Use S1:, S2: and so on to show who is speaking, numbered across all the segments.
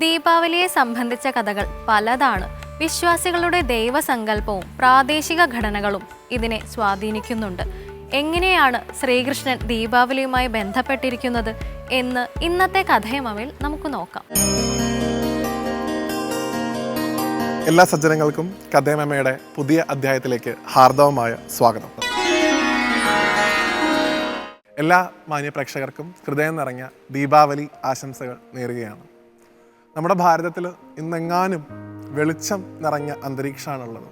S1: ദീപാവലിയെ സംബന്ധിച്ച കഥകൾ പലതാണ്. വിശ്വാസികളുടെ ദൈവസങ്കല്പവും പ്രാദേശിക ഘടനകളും ഇതിനെ സ്വാധീനിക്കുന്നുണ്ട്. എങ്ങനെയാണ് ശ്രീകൃഷ്ണൻ ദീപാവലിയുമായി ബന്ധപ്പെട്ടിരിക്കുന്നത് എന്ന് ഇന്നത്തെ കഥയമവിൽ നമുക്ക് നോക്കാം.
S2: എല്ലാ സജ്ജനങ്ങൾക്കും കഥയമ്മയുടെ പുതിയ അധ്യായത്തിലേക്ക് ഹാർദവമായ സ്വാഗതം. എല്ലാ മാന്യ പ്രേക്ഷകർക്കും ഹൃദയം നിറഞ്ഞ ദീപാവലി ആശംസകൾ നേരുകയാണ്. നമ്മുടെ ഭാരതത്തിൽ ഇന്നെങ്ങാനും വെളിച്ചം നിറഞ്ഞ അന്തരീക്ഷമാണുള്ളത്.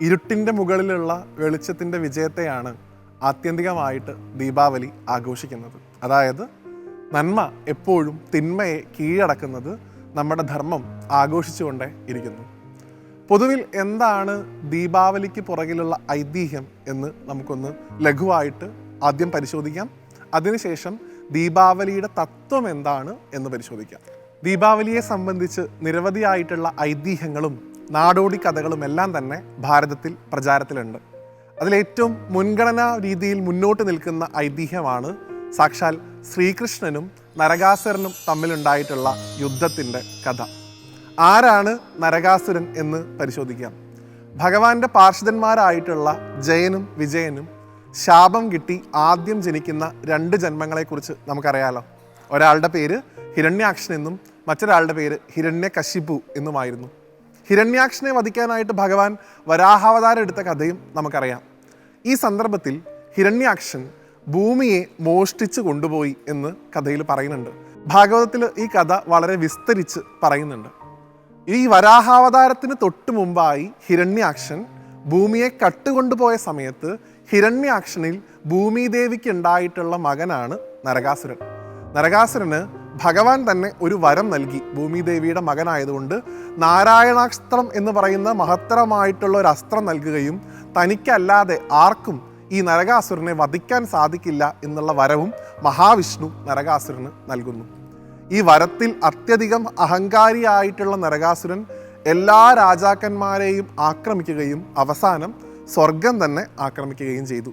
S2: ഇരുട്ടിന്റെ മുകളിലുള്ള വെളിച്ചത്തിന്റെ വിജയത്തെയാണ് ആത്യന്തികമായിട്ട് ദീപാവലി ആഘോഷിക്കുന്നത്. അതായത് നന്മ എപ്പോഴും തിന്മയെ കീഴടക്കുന്നത് നമ്മുടെ ധർമ്മം ആഘോഷിച്ചുകൊണ്ടേ ഇരിക്കുന്നു. പൊതുവിൽ എന്താണ് ദീപാവലിക്ക് പുറകിലുള്ള ഐതിഹ്യം എന്ന് നമുക്കൊന്ന് ലഘുവായിട്ട് ആദ്യം പരിശോധിക്കാം. അതിനുശേഷം ദീപാവലിയുടെ തത്വം എന്താണ് എന്ന് പരിശോധിക്കാം. ദീപാവലിയെ സംബന്ധിച്ച് നിരവധിയായിട്ടുള്ള ഐതിഹ്യങ്ങളും നാടോടി കഥകളും എല്ലാം തന്നെ ഭാരതത്തിൽ പ്രചാരത്തിലുണ്ട്. അതിലേറ്റവും മുൻഗണനാ രീതിയിൽ മുന്നോട്ട് നിൽക്കുന്ന ഐതിഹ്യമാണ് സാക്ഷാൽ ശ്രീകൃഷ്ണനും നരകാസുരനും തമ്മിലുണ്ടായിട്ടുള്ള യുദ്ധത്തിന്റെ കഥ. ആരാണ് നരകാസുരൻ എന്ന് പരിശോധിക്കാം. ഭഗവാന്റെ പാർഷദന്മാരായിട്ടുള്ള ജയനും വിജയനും ശാപം കിട്ടി ആദ്യം ജനിക്കുന്ന രണ്ട് ജന്മങ്ങളെക്കുറിച്ച് നമുക്കറിയാലോ. ഒരാളുടെ പേര് ഹിരണ്യാക്ഷൻ എന്നും മറ്റൊരാളുടെ പേര് ഹിരണ്യകശിപു എന്നുമായിരുന്നു. ഹിരണ്യാക്ഷനെ വധിക്കാനായിട്ട് ഭഗവാൻ വരാഹാവതാരം എടുത്ത കഥയും നമുക്കറിയാം. ഈ സന്ദർഭത്തിൽ ഹിരണ്യാക്ഷൻ ഭൂമിയെ മോഷ്ടിച്ചു കൊണ്ടുപോയി എന്ന് കഥയിൽ പറയുന്നുണ്ട്. ഭാഗവതത്തിൽ ഈ കഥ വളരെ വിസ്തരിച്ച് പറയുന്നുണ്ട്. ഈ വരാഹാവതാരത്തിന് തൊട്ടു മുമ്പായി ഹിരണ്യാക്ഷൻ ഭൂമിയെ കട്ടുകൊണ്ടുപോയ സമയത്ത് ഹിരണ്യാക്ഷനിൽ ഭൂമിദേവിക്ക് ഉണ്ടായിട്ടുള്ള മകനാണ് നരകാസുരൻ. നരകാസുരന് ഭഗവാൻ തന്നെ ഒരു വരം നൽകി. ഭൂമിദേവിയുടെ മകനായതുകൊണ്ട് നാരായണാസ്ത്രം എന്ന് പറയുന്ന മഹത്തരമായിട്ടുള്ള ഒരു അസ്ത്രം നൽകുകയും തനിക്കല്ലാതെ ആർക്കും ഈ നരകാസുരനെ വധിക്കാൻ സാധിക്കില്ല എന്നുള്ള വരവും മഹാവിഷ്ണു നരകാസുരന് നൽകുന്നു. ഈ വരത്തിൽ അത്യധികം അഹങ്കാരിയായിട്ടുള്ള നരകാസുരൻ എല്ലാ രാജാക്കന്മാരെയും ആക്രമിക്കുകയും അവസാനം സ്വർഗം തന്നെ ആക്രമിക്കുകയും ചെയ്തു.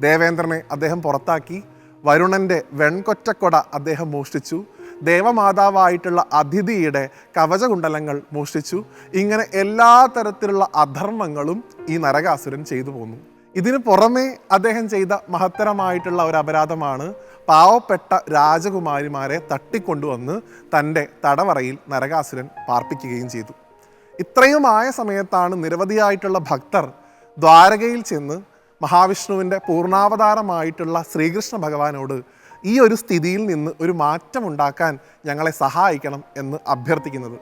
S2: ദേവേന്ദ്രനെ അദ്ദേഹം പുറത്താക്കി. വരുണന്റെ വെൺകൊറ്റക്കൊട അദ്ദേഹം മോഷ്ടിച്ചു. ദേവമാതാവായിട്ടുള്ള അതിഥിയുടെ കവചകുണ്ടലങ്ങൾ മോഷ്ടിച്ചു. ഇങ്ങനെ എല്ലാ തരത്തിലുള്ള അധർമ്മങ്ങളും ഈ നരകാസുരൻ ചെയ്തു പോന്നു. ഇതിന് പുറമേ അദ്ദേഹം ചെയ്ത മഹത്തരമായിട്ടുള്ള ഒരു അപരാധമാണ് പാവപ്പെട്ട രാജകുമാരിമാരെ തട്ടിക്കൊണ്ടുവന്ന് തന്റെ തടവറയിൽ നരകാസുരൻ പാർപ്പിക്കുകയും ചെയ്തു. ഇത്രയുമായ സമയത്താണ് നിരവധിയായിട്ടുള്ള ഭക്തർ ദ്വാരകയിൽ ചെന്ന് മഹാവിഷ്ണുവിന്റെ പൂർണാവതാരമായിട്ടുള്ള ശ്രീകൃഷ്ണ ഭഗവാനോട് ഈ ഒരു സ്ഥിതിയിൽ നിന്ന് ഒരു മാറ്റം ഉണ്ടാക്കാൻ ഞങ്ങളെ സഹായിക്കണം എന്ന് അഭ്യർത്ഥിക്കുന്നത്.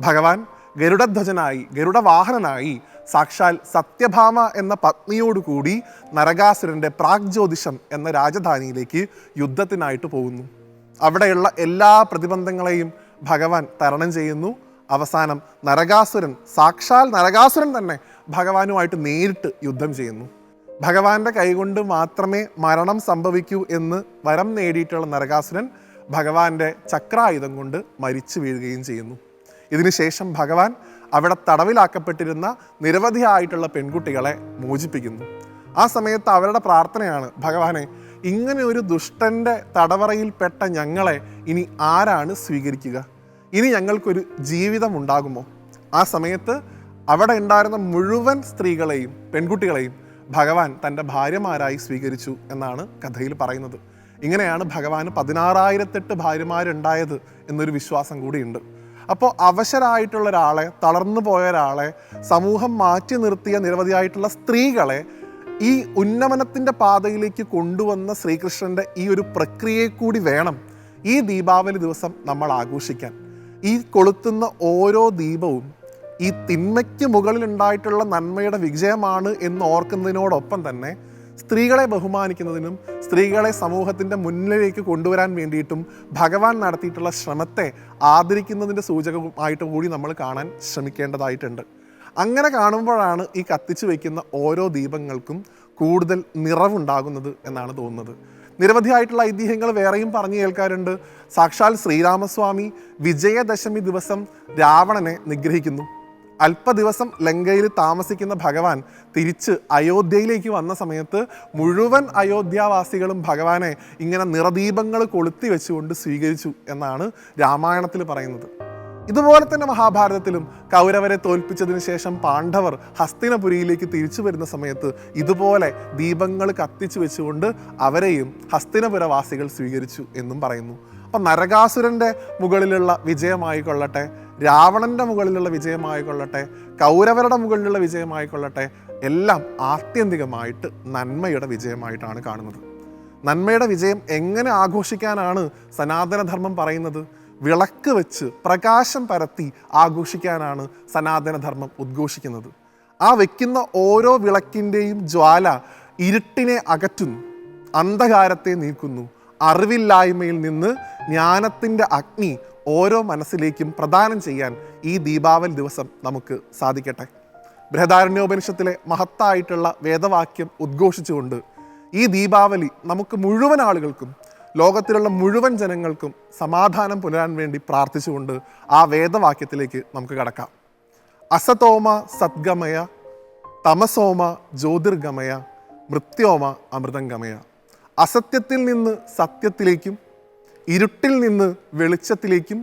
S2: ഭഗവാൻ ഗരുഡധ്വജനായി ഗരുഡവാഹനനായി സാക്ഷാൽ സത്യഭാമ എന്ന പത്നിയോടുകൂടി നരകാസുരന്റെ പ്രാഗ്ജ്യോതിഷം എന്ന രാജധാനിയിലേക്ക് യുദ്ധത്തിനായിട്ട് പോകുന്നു. അവിടെയുള്ള എല്ലാ പ്രതിബന്ധങ്ങളെയും ഭഗവാൻ തരണം ചെയ്യുന്നു. അവസാനം നരകാസുരൻ സാക്ഷാൽ നരകാസുരൻ തന്നെ ഭഗവാനുമായിട്ട് നേരിട്ട് യുദ്ധം ചെയ്യുന്നു. ഭഗവാന്റെ കൈകൊണ്ട് മാത്രമേ മരണം സംഭവിക്കൂ എന്ന് വരം നേടിയിട്ടുള്ള നരകാസുരൻ ഭഗവാന്റെ ചക്രായുധം കൊണ്ട് മരിച്ചു വീഴുകയും ചെയ്യുന്നു. ഇതിനുശേഷം ഭഗവാൻ അവിടെ തടവിലാക്കപ്പെട്ടിരുന്ന നിരവധിയായിട്ടുള്ള പെൺകുട്ടികളെ മോചിപ്പിക്കുന്നു. ആ സമയത്ത് അവരുടെ പ്രാർത്ഥനയാണ് ഭഗവാനെ ഇങ്ങനെ ഒരു ദുഷ്ടന്റെ തടവറയിൽപ്പെട്ട ഞങ്ങളെ ഇനി ആരാണ് സ്വീകരിക്കുക? ഇനി ഞങ്ങൾക്കൊരു ജീവിതം ഉണ്ടാകുമോ ആ സമയത്ത് അവിടെ ഉണ്ടായിരുന്ന മുഴുവൻ സ്ത്രീകളെയും പെൺകുട്ടികളെയും ഭഗവാൻ തന്റെ ഭാര്യമാരായി സ്വീകരിച്ചു എന്നാണ് കഥയിൽ പറയുന്നത്. ഇങ്ങനെയാണ് ഭഗവാന് പതിനാറായിരത്തെട്ട് ഭാര്യമാരുണ്ടായത് എന്നൊരു വിശ്വാസം കൂടിയുണ്ട്. അപ്പോൾ അവശരായിട്ടുള്ള ഒരാളെ തളർന്നു പോയ ഒരാളെ സമൂഹം മാറ്റി നിർത്തിയ നിരവധിയായിട്ടുള്ള സ്ത്രീകളെ ഈ ഉന്നമനത്തിന്റെ പാതയിലേക്ക് കൊണ്ടുവന്ന ശ്രീകൃഷ്ണന്റെ ഈ ഒരു പ്രക്രിയയെ കൂടി വേണം ഈ ദീപാവലി ദിവസം നമ്മൾ ആഘോഷിക്കാൻ. ഈ കൊളുത്തുന്ന ഓരോ ദീപവും ഈ തിന്മയ്ക്ക് മുകളിൽ ഉണ്ടായിട്ടുള്ള നന്മയുടെ വിജയമാണ് എന്ന് ഓർക്കുന്നതിനോടൊപ്പം തന്നെ സ്ത്രീകളെ ബഹുമാനിക്കുന്നതിനും സ്ത്രീകളെ സമൂഹത്തിന്റെ മുന്നിലേക്ക് കൊണ്ടുവരാൻ വേണ്ടിയിട്ടും ഭഗവാൻ നടത്തിയിട്ടുള്ള ശ്രമത്തെ ആദരിക്കുന്നതിന്റെ സൂചകമായിട്ട് കൂടി നമ്മൾ കാണാൻ ശ്രമിക്കേണ്ടതായിട്ടുണ്ട്. അങ്ങനെ കാണുമ്പോഴാണ് ഈ കത്തിച്ചു വയ്ക്കുന്ന ഓരോ ദീപങ്ങൾക്കും കൂടുതൽ നിറവുണ്ടാകുന്നത് എന്നാണ് തോന്നുന്നത്. നിരവധിയായിട്ടുള്ള ഐതിഹ്യങ്ങൾ വേറെയും പറഞ്ഞു കേൾക്കാറുണ്ട്. സാക്ഷാൽ ശ്രീരാമസ്വാമി വിജയദശമി ദിവസം രാവണനെ നിഗ്രഹിക്കുന്നു. അല്പ ദിവസം ലങ്കയിൽ താമസിക്കുന്ന ഭഗവാൻ തിരിച്ച് അയോധ്യയിലേക്ക് വന്ന സമയത്ത് മുഴുവൻ അയോധ്യാവാസികളും ഭഗവാനെ ഇങ്ങനെ നിറദീപങ്ങൾ കൊളുത്തി വെച്ചുകൊണ്ട് സ്വീകരിച്ചു എന്നാണ് രാമായണത്തിൽ പറയുന്നത്. ഇതുപോലെ തന്നെ മഹാഭാരതത്തിലും കൗരവരെ തോൽപ്പിച്ചതിന് ശേഷം പാണ്ഡവർ ഹസ്തിനപുരിയിലേക്ക് തിരിച്ചു വരുന്ന സമയത്ത് ഇതുപോലെ ദീപങ്ങൾ കത്തിച്ചു വെച്ചുകൊണ്ട് അവരെയും ഹസ്തിനപുരവാസികൾ സ്വീകരിച്ചു എന്നും പറയുന്നു. അപ്പം നരകാസുരന്റെ മുകളിലുള്ള വിജയമായിക്കൊള്ളട്ടെ രാവണന്റെ മുകളിലുള്ള വിജയമായിക്കൊള്ളട്ടെ കൗരവരുടെ മുകളിലുള്ള വിജയമായിക്കൊള്ളട്ടെ എല്ലാം ആത്യന്തികമായിട്ട് നന്മയുടെ വിജയമായിട്ടാണ് കാണുന്നത്. നന്മയുടെ വിജയം എങ്ങനെ ആഘോഷിക്കാനാണ് സനാതനധർമ്മം പറയുന്നത്? വിളക്ക് വെച്ച് പ്രകാശം പരത്തി ആഘോഷിക്കാനാണ് സനാതനധർമ്മം ഉദ്ഘോഷിക്കുന്നത്. ആ വെക്കുന്ന ഓരോ വിളക്കിന്റെയും ജ്വാല ഇരുട്ടിനെ അകറ്റുന്നു അന്ധകാരത്തെ നീക്കുന്നു അറിവില്ലായ്മയിൽ നിന്ന് ജ്ഞാനത്തിന്റെ അഗ്നി ഓരോ മനസ്സിലേക്കും പ്രദാനം ചെയ്യാൻ ഈ ദീപാവലി ദിവസം നമുക്ക് സാധിക്കട്ടെ. ബൃഹദാരണ്യോപനിഷത്തിലെ മഹത്തായിട്ടുള്ള വേദവാക്യം ഉദ്ഘോഷിച്ചുകൊണ്ട് ഈ ദീപാവലി നമുക്ക് മുഴുവൻ ആളുകൾക്കും ലോകത്തിലുള്ള മുഴുവൻ ജനങ്ങൾക്കും സമാധാനം പുലരാൻ വേണ്ടി പ്രാർത്ഥിച്ചുകൊണ്ട് ആ വേദവാക്യത്തിലേക്ക് നമുക്ക് കടക്കാം. അസതോമ സദ്ഗമയ തമസോമ ജ്യോതിർഗമയ മൃത്യോമ അമൃതംഗമയ. അസത്യത്തിൽ നിന്ന് സത്യത്തിലേക്കും ഇരുട്ടിൽ നിന്ന് വെളിച്ചത്തിലേക്കും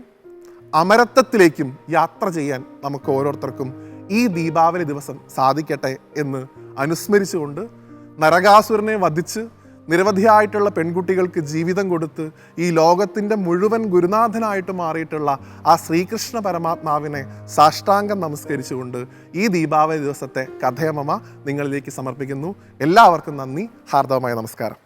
S2: അമരത്വത്തിലേക്കും യാത്ര ചെയ്യാൻ നമുക്ക് ഓരോരുത്തർക്കും ഈ ദീപാവലി ദിവസം സാധിക്കട്ടെ എന്ന് അനുസ്മരിച്ചുകൊണ്ട് നരകാസുരനെ വധിച്ച് നിരവധിയായിട്ടുള്ള പെൺകുട്ടികൾക്ക് ജീവിതം കൊടുത്ത് ഈ ലോകത്തിന്റെ മുഴുവൻ ഗുരുനാഥനായിട്ട് മാറിയിട്ടുള്ള ആ ശ്രീകൃഷ്ണ പരമാത്മാവിനെ സാഷ്ടാംഗം നമസ്കരിച്ചുകൊണ്ട് ഈ ദീപാവലി ദിവസത്തെ കഥയമമ നിങ്ങളിലേക്ക് സമർപ്പിക്കുന്നു. എല്ലാവർക്കും നന്ദി. ഹാർദവമായ നമസ്കാരം.